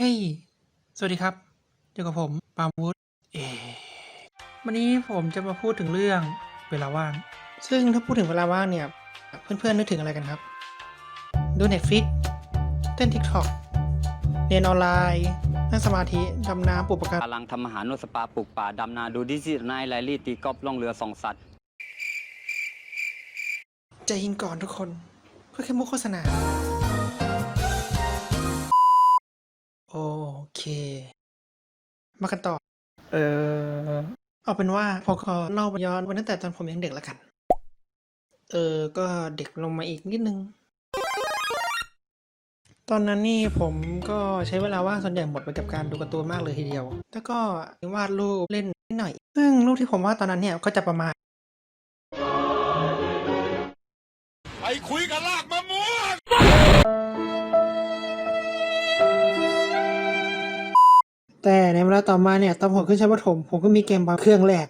เฮ้ย สวัสดีครับอยู่กับผม ปาล์มวุฒเอวันนี้ผมจะมาพูดถึงเรื่องเวลาว่าง ซึ่งถ้าพูดถึงเวลาว่างเนี่ย เพื่อนๆนึกถึงอะไรกันครับ ดู Netflix เต้น TikTok เรียนออนไลน์ นั่งสมาธิ ดำน้ำปลูกปะการังกำลังทำอาหารนวดสปาปลูกป่า ดำนา ดูดิจินายไลลี่ตีกอล์ฟล่องเรือส่องสัตว์ใจเยินก่อนทุกคน เพื่อแค่มุกโฆษณา มากันต่อ เออเอาเป็นว่าผมขอเล่าย้อนวันตั้งแต่ตอนผมยังเด็กแล้วกัน เออ ก็เด็กลงมาอีกนิดนึง ตอนนั้นนี่ผมก็ใช้เวลาว่างส่วนใหญ่หมดไปกับการดูการ์ตูนมากเลยทีเดียว แล้วก็วาดรูปเล่นนิดหน่อย ซึ่งรูปที่ผมวาดตอนนั้นเนี่ยก็จะประมาณ ไปคุยกับลากมะ แต่ในเวต่อมาเนี่ยตอนผมขึ้นชั้นประถมผมก็มีเกมบางเครื่องแรก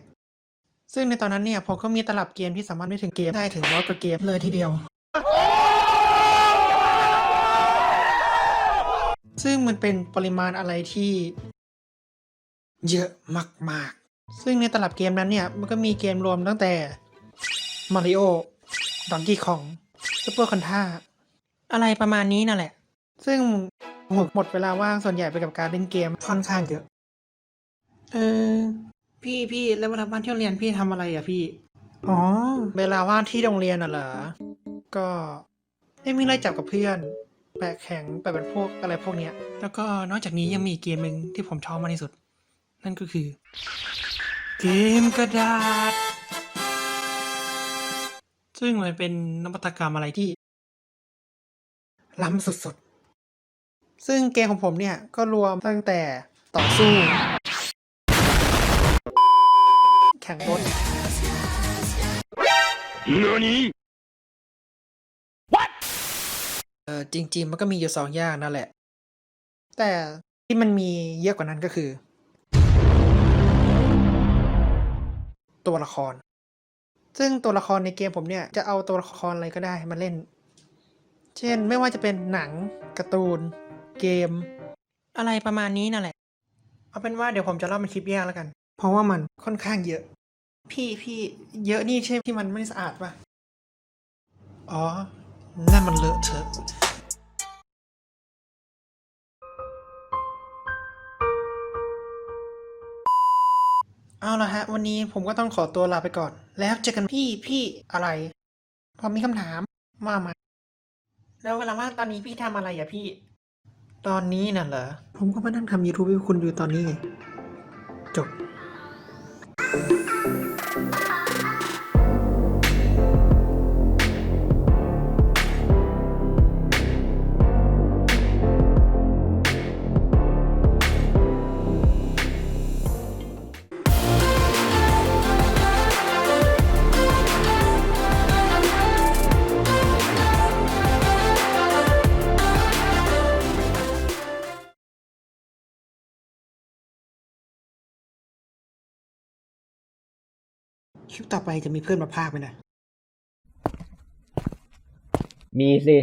ซึ่งในตอนนั้นเนี่ยผมก็มีตลับเกมที่สามารถไม่ถึงเกมได้ถึงร้อยกว่าเกมเลยทีเดียว ซึ่งมันเป็นปริมาณอะไรที่ เยอะมากๆ ซึ่งในตลับเกมนั้นเนี่ยมันก็มีเกมรวมตั้งแต่มาริโอดองกี้คองซูเปอร์คอนท่าอะไรประมาณนี้นั่นแหละ ซึ่งหมดเวลาว่างส่วนใหญ่ไปกับการเล่นเกมค่อนข้างเยอะ เออ พี่พี่แล้วเวลาว่างที่โรงเรียนพี่ทำอะไรอะพี่ อ๋อ เวลาว่างที่โรงเรียนน่ะเหรอ ก็ไม่มีอะไรจับกับเพื่อน แปะแข็งแปะเป็นพวกอะไรพวกเนี้ย แล้วก็นอกจากนี้ยังมีอีกเกมหนึ่งที่ผมชอบมากที่สุด นั่นก็คือ เกมกระดาษ ซึ่งมันเป็นนวัตกรรมอะไรที่ ล้ำสุดๆ ซึ่งเกมของผมเนี่ยก็รวมตั้งแต่ต่อสู้แข่งรถเออจริง ๆ มันก็มีอยู่สองอย่างนั่นแหละ แต่ที่มันมีเยอะกว่านั้นก็คือ ตัวละคร ซึ่งตัวละครในเกมผมเนี่ย จะเอาตัวละครอะไรก็ได้มาเล่น เช่นไม่ว่าจะเป็นหนังการ์ตูน เกม อะไรประมาณนี้นั่นแหละ เอาเป็นว่าเดี๋ยวผมจะเล่าเป็นคลิปแยกแล้วกัน เพราะว่ามันค่อนข้างเยอะ พี่พี่เยอะนี่ใช่ที่มันไม่สะอาดปะอ๋อ นั่นมันเลอะเทอะเอาละฮะ วันนี้ผมก็ต้องขอตัวลาไปก่อน แล้วเจอกันพี่พี่อะไร พอมีคำถามว่ามา แล้วเวลาว่างตอนนี้พี่ทำอะไรอะพี่ ตอนนี้น่ะเหรอ ผมก็มานั่งทำ YouTube ให้คุณอยู่ตอนนี้ไงจบ คลิปต่อไปจะมีเพื่อนมาพากไหมนะ มีสิ